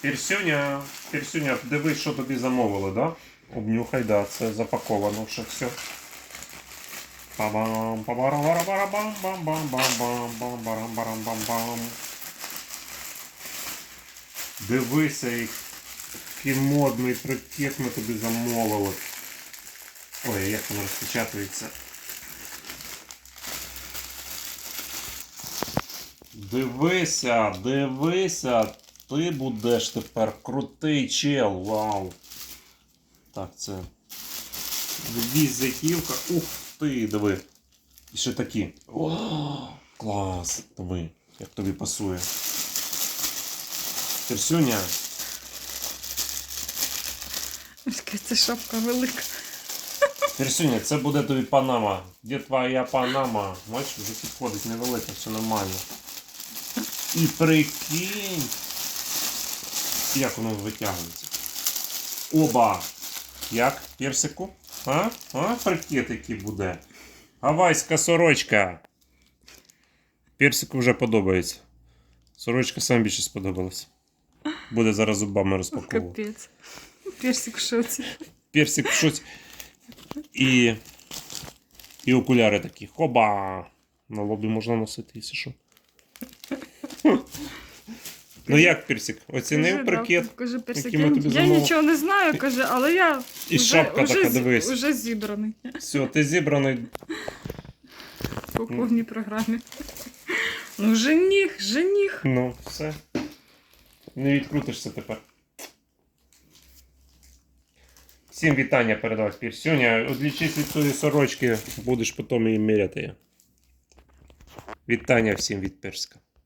Пірсюня, Пірсюня, дивись, що тобі замовили, да? Обнюхай, да, це запаковано вже все. Па-бам, па-барам-барам-барам, бам-бам-бам-бам, барам-барам-бам-бам. Дивися, який модний трикет ми тобі замовили. Ой, як воно розпечатується. Дивися, дивися, ти будеш тепер крутий чел. Вау. Так, це. Візитівка. Ух ти, диви. І ще такі. О, клас. Диви, як тобі пасує. Терсюня. Це шапка велика. Терсюня, це буде тобі панама. Де твоя панама? Бачиш, вже підходить невелика, все нормально. І прикинь. Як воно витягується. Оба! Як? Персику? А? А? Прикид який буде. Гавайська сорочка. Персику вже подобається. Сорочка сам більше сподобалась. Буде зараз зубами розпаковувати. Капець. Персик в шоці. Персик в шоці. І. І окуляри такі. Хоба! На лобі можна носити, якщо що. Ну як персик? Оцінив прикид? Кажи, персик, я, я нічого не знаю, каже, але я І вже, шапка вже, така, дивись. Уже зібраний Все, ти зібраний. по повній програмі. Ну, жених, жених. Ну, все. Не відкрутишся тепер. Всім вітання передавати Пірсюня. Одлічись від тої сорочки, будеш потім її міряти. Вітання всім від Перська.